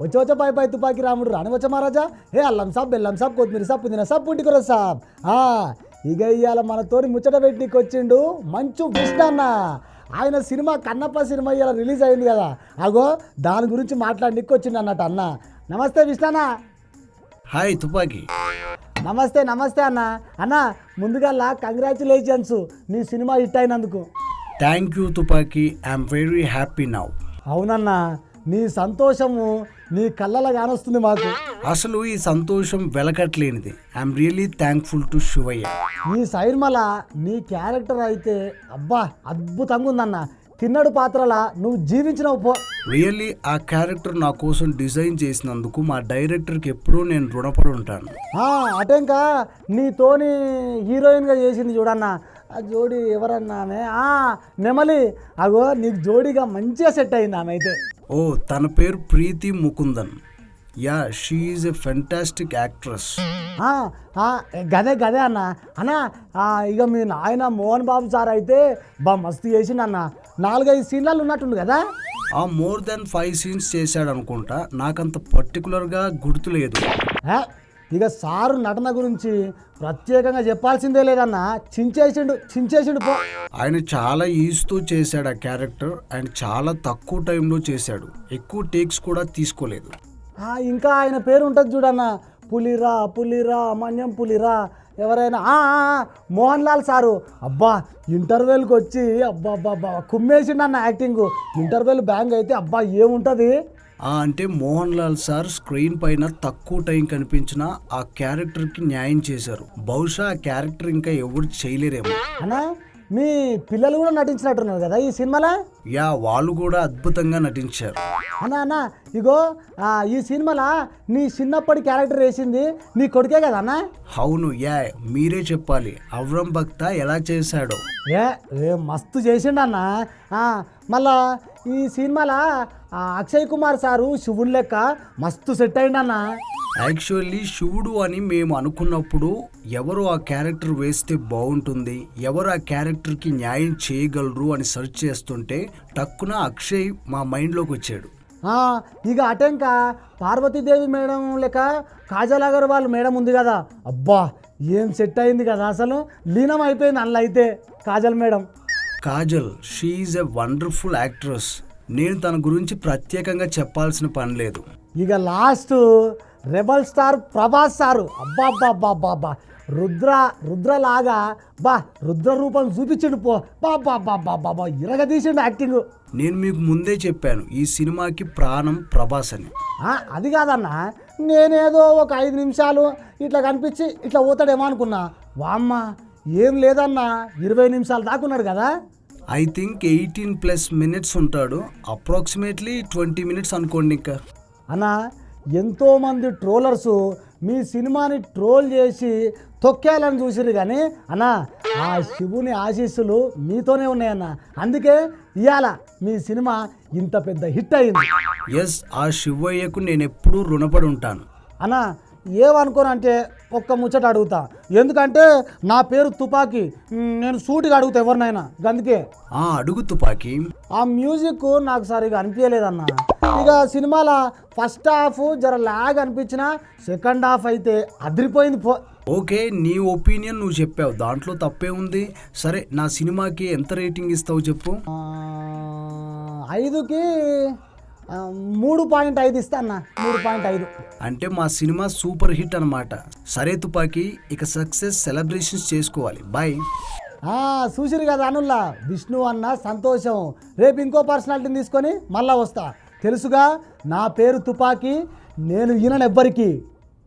వచ్చే వచ్చే పై పై తుపాకి రాముడు రాని వచ్చే మహారాజా. ఏ అల్లం సాబ్ బెల్లం సాబ్ కొత్తిమీర సాబ్ పుదీనా సాబ్ పుంటికూర సాబ్. ఆ, ఇక ఇవాళ మనతోని ముచ్చట పెట్టికి వచ్చిండు మంచు కృష్ణ అన్న. ఆయన సినిమా కన్నప్ప సినిమా ఇవాళ రిలీజ్ అయింది కదా. అగో దాని గురించి మాట్లాడడానికి వచ్చిండు అన్నట్టు అన్న. నమస్తే విష్ణన్న హాయ్ తుపాకీ. నమస్తే నమస్తే అన్న. అన్న ముందుగా కంగ్రాచులేషన్స్. నీ సినిమా హిట్ అయినందుకు. Thank you Tupaki. I'm very happy now. అవునన్నా. నీ సంతోషము నీ కళ్ళలో కానొస్తుంది మాకు. అసలు ఈ సంతోషం వెలకట్లేనిది I'm really thankful to Shivayya ఈ సైర్మల నీ క్యారెక్టర్ అయితే అబ్బా అద్భుతంగా ఉందన్న. తిన్నడు పాత్రలా నువ్వు జీవించినవు పో. రియల్లీ ఆ క్యారెక్టర్ నా కోసం డిజైన్ చేసినందుకు మా డైరెక్టర్కి ఎప్పుడూ నేను రుణపడి ఉంటాను. ఆ, అటేంకా నీతోని హీరోయిన్గా చేసింది చూడన్న. ఆ జోడి ఎవరన్నా ఆమె ఆ, నెమలి. అగో నీకు జోడిగా మంచిగా సెట్ అయింది ఆమె అయితే. ఓ తన పేరు Preethi Mukundan. Yeah she is a fantastic actress. ఆ, ఆ, గదే గదే అన్న. అన్న ఆ, ఇక మీ నాయన మోహన్ బాబు సార్ అయితే బా మస్తు చేసిండు అన్న నాలుగైదు సీన్లలో ఉన్నట్టుండు కదా? ఆ మోర్ దెన్ ఫైవ్ సీన్స్ చేశాడు అనుకుంటా నాకంత పర్టికులర్గా గుర్తులేదు. ఇక సారు నటన గురించి ప్రత్యేకంగా చెప్పాల్సిందే లేదన్న చించేసిండు చించేసిండు పో. ఆయన చాలా ఈజీతో చేశాడు ఆ క్యారెక్టర్. అండ్ చాలా తక్కువ టైంలో చేశాడు. ఎక్కువ టేక్స్ కూడా తీసుకోలేదు. ఇంకా ఆయన పేరు ఉంటుంది చూడన్న పులిరా పులిరా మన్యం పులిరా ఎవరైనా మోహన్ లాల్ సారు. అబ్బా ఇంటర్వెల్కి వచ్చి అబ్బా అబ్బా అబ్బా కుమ్మేసిండు అన్న యాక్టింగ్. ఇంటర్వెల్ బ్యాంగ్ అయితే అబ్బా ఏముంటుంది? అంటే మోహన్ లాల్ సార్ స్క్రీన్ పైన తక్కువ టైం కనిపించిన ఆ క్యారెక్టర్కి న్యాయం చేశారు. బహుశా ఆ క్యారెక్టర్ ఇంకా ఎవరు చేయలేరేమో. అన్నా మీ పిల్లలు కూడా నటించినట్టున్నారు కదా ఈ సినిమాలో? యా వాళ్ళు కూడా అద్భుతంగా నటించారు. అన్న అన్న ఇగో ఆ, ఈ సినిమాలో నీ చిన్నప్పటి క్యారెక్టర్ వేసింది నీ కొడుకే కదా అన్న? అవును యా మీరే చెప్పాలి. అవ్రం భక్త ఎలా చేశాడో. ఏ ఏ మస్తు చేసిండు అన్న. ఆ, మళ్ళా ఈ సినిమాలో ఆ, అక్షయ్ కుమార్ సారు శివుని లెక్క మస్తు సెట్ అయిండు అన్న యాక్చువల్లీ శివుడు అని మేము అనుకున్నప్పుడు ఎవరు ఆ క్యారెక్టర్ వేస్తే బాగుంటుంది ఎవరు ఆ క్యారెక్టర్కి న్యాయం చేయగలరు అని సెర్చ్ చేస్తుంటే టక్కున అక్షయ్ మా మైండ్లోకి వచ్చాడు. ఇక అటెంక పార్వతీదేవి మేడం లెక్క కాజల్ అగర్వాల్ మేడం ఉంది కదా. అబ్బా ఏం సెట్ అయింది కదా అసలు? లీనం అయిపోయింది అందులో అయితే Kajal madam. Kajal she's a wonderful actress నేను తన గురించి ప్రత్యేకంగా చెప్పాల్సిన పని లేదు. ఇక last rebel star Prabhas sir. అబ్బా అబ్బా అబ్బా అబ్బా అబ్బా రుద్ర రుద్రలాగా బా రుద్ర రూపం చూపించిండు పో. బా బా బా బా బా బా ఇరగ తీసిండు యాక్టింగ్ నేను మీకు ముందే చెప్పాను ఈ సినిమాకి ప్రాణం ప్రభాస్ అని. ఆ, అది కాదన్న. నేనేదో ఒక ఐదు నిమిషాలు ఇట్లా కనిపించి ఇట్లా పోతాడేమో అనుకున్నా. వామ్మ ఏం లేదన్నా. ఇరవై నిమిషాలు దాకున్నాడు కదా. I think eighteen plus minutes ఉంటాడు. అప్రాక్సిమేట్లీ ట్వంటీ మినిట్స్ అనుకోండి ఇంకా. అన్న ఎంతోమంది ట్రోలర్స్ మీ సినిమాని ట్రోల్ చేసి తొక్కేయాలని చూసిరు కానీ అన్న ఆ శివుని ఆశీస్సులు మీతోనే ఉన్నాయన్న. అందుకే ఇవాళ మీ సినిమా ఇంత పెద్ద హిట్ అయింది. ఎస్ ఆ శివయ్యకు నేను ఎప్పుడూ రుణపడి ఉంటాను. అన్న ఏమనుకోనంటే ఒక్క ముచ్చట అడుగుతా. ఎందుకంటే నా పేరు తుపాకీ. నేను సూటిగా అడుగుతా ఎవరినైనా. అందుకే. ఆ అడుగు తుపాకి. ఆ మ్యూజిక్ నాకు సరిగా అనిపించలేదన్న. ఇక సినిమాల ఫస్ట్ హాఫ్ జర లాగ్ అనిపించిన సెకండ్ హాఫ్ అయితే అదిరిపోయింది పో ఓకే నీ ఒపీనియన్ నువ్వు చెప్పావు. దాంట్లో తప్పే ఉంది. సరే నా సినిమాకి ఎంత రేటింగ్ ఇస్తావు చెప్పు? ఐదుకి మూడు పాయింట్ ఐదు ఇస్తా అన్న. మూడు పాయింట్ ఐదు. అంటే మా సినిమా సూపర్ హిట్ అన్నమాట. సరే తుపాకి ఇక సక్సెస్ సెలబ్రేషన్స్ చేసుకోవాలి. బాయ్. చూసిరు కదా అనుల్లా. విష్ణు అన్న సంతోషం. రేపు ఇంకో పర్సనాలిటీని తీసుకొని మళ్ళా వస్తా. తెలుసుగా నా పేరు తుపాకీ నేను ఈయనెవ్వరికి